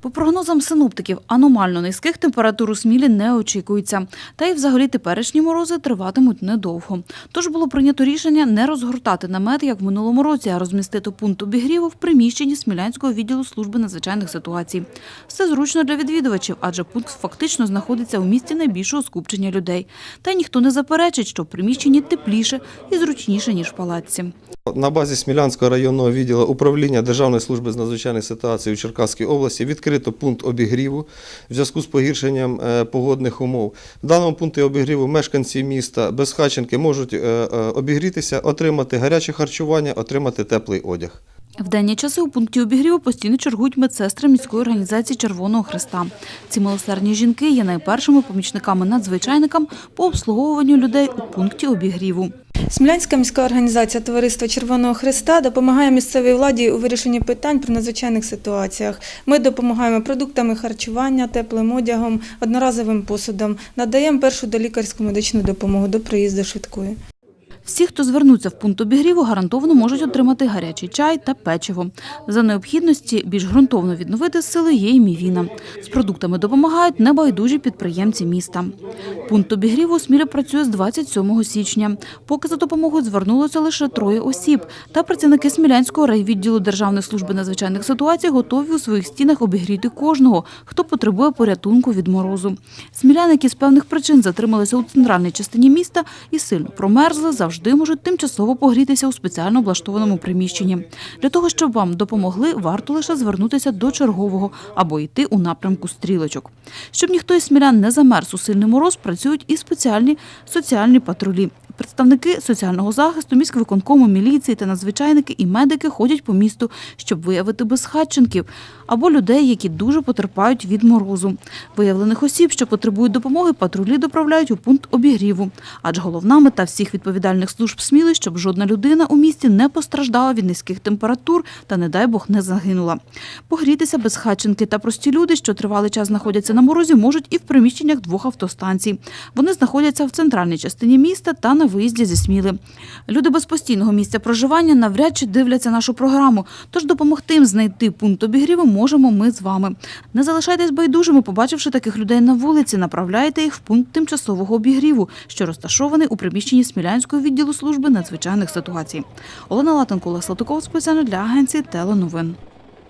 По прогнозам синоптиків, аномально низьких температур у Смілі не очікується. Та й взагалі теперішні морози триватимуть недовго. Тож було прийнято рішення не розгортати намет, як в минулому році, а розмістити пункт обігріву в приміщенні Смілянського відділу служби надзвичайних ситуацій. Все зручно для відвідувачів, адже пункт фактично знаходиться у місці найбільшого скупчення людей. Та ніхто не заперечить, що в приміщенні тепліше і зручніше, ніж в палаці. На базі Смілянського районного відділу управління Державної служби з надзвичайних ситуацій у Черкаській області відкрито пункт обігріву в зв'язку з погіршенням е, погодних умов. В даному пункті обігріву мешканці міста Безхаченки можуть е, е, обігрітися, отримати гаряче харчування, отримати теплий одяг. В денні часи у пункті обігріву постійно чергують медсестри міської організації Червоного Христа. Ці милосердні жінки є найпершими помічниками надзвичайникам по обслуговуванню людей у пункті обігріву. Смілянська міська організація Товариства Червоного Христа допомагає місцевій владі у вирішенні питань при надзвичайних ситуаціях. Ми допомагаємо продуктами харчування, теплим одягом, одноразовим посудом, надаємо першу долікарську медичну допомогу до приїзду швидкої. Всі, хто звернуться в пункт обігріву, гарантовано можуть отримати гарячий чай та печиво. За необхідності більш ґрунтовно відновити сили є і мівіна. З продуктами допомагають небайдужі підприємці міста. Пункт обігріву у Смілі працює з 27 січня. Поки за допомогою звернулося лише троє осіб. Та працівники Смілянського райвідділу Державної служби надзвичайних ситуацій готові у своїх стінах обігріти кожного, хто потребує порятунку від морозу. Сміляни, які з певних причин затрималися у центральній частині міста і сильно промерзли, завжди можуть тимчасово погрітися у спеціально облаштованому приміщенні. Для того, щоб вам допомогли, варто лише звернутися до чергового або йти у напрямку стрілочок. Щоб ніхто із смілян не замерз у сильний мороз, працюють і спеціальні соціальні патрулі. Представники соціального захисту, міськвиконкому, міліції та надзвичайники і медики ходять по місту, щоб виявити безхатченків або людей, які дуже потерпають від морозу. Виявлених осіб, що потребують допомоги, патрулі доправляють у пункт обігріву. Адже головна мета всіх відповідальних служб Сміли, щоб жодна людина у місті не постраждала від низьких температур та, не дай Бог, не загинула. Погрітися безхатченки та прості люди, що тривалий час знаходяться на морозі, можуть і в приміщеннях двох автостанцій. Вони знаходяться в центральній частині міста та на виїзді зі Сміли. Люди без постійного місця проживання навряд чи дивляться нашу програму, тож допомогти їм знайти пункт обігріву можемо ми з вами. Не залишайтесь байдужими, побачивши таких людей на вулиці, направляйте їх в пункт тимчасового обігріву, що розташований у приміщенні Смілянського відділу служби надзвичайних ситуацій. Олена Латенко, Олег Слатуков, спеціально для агенції Теленовин.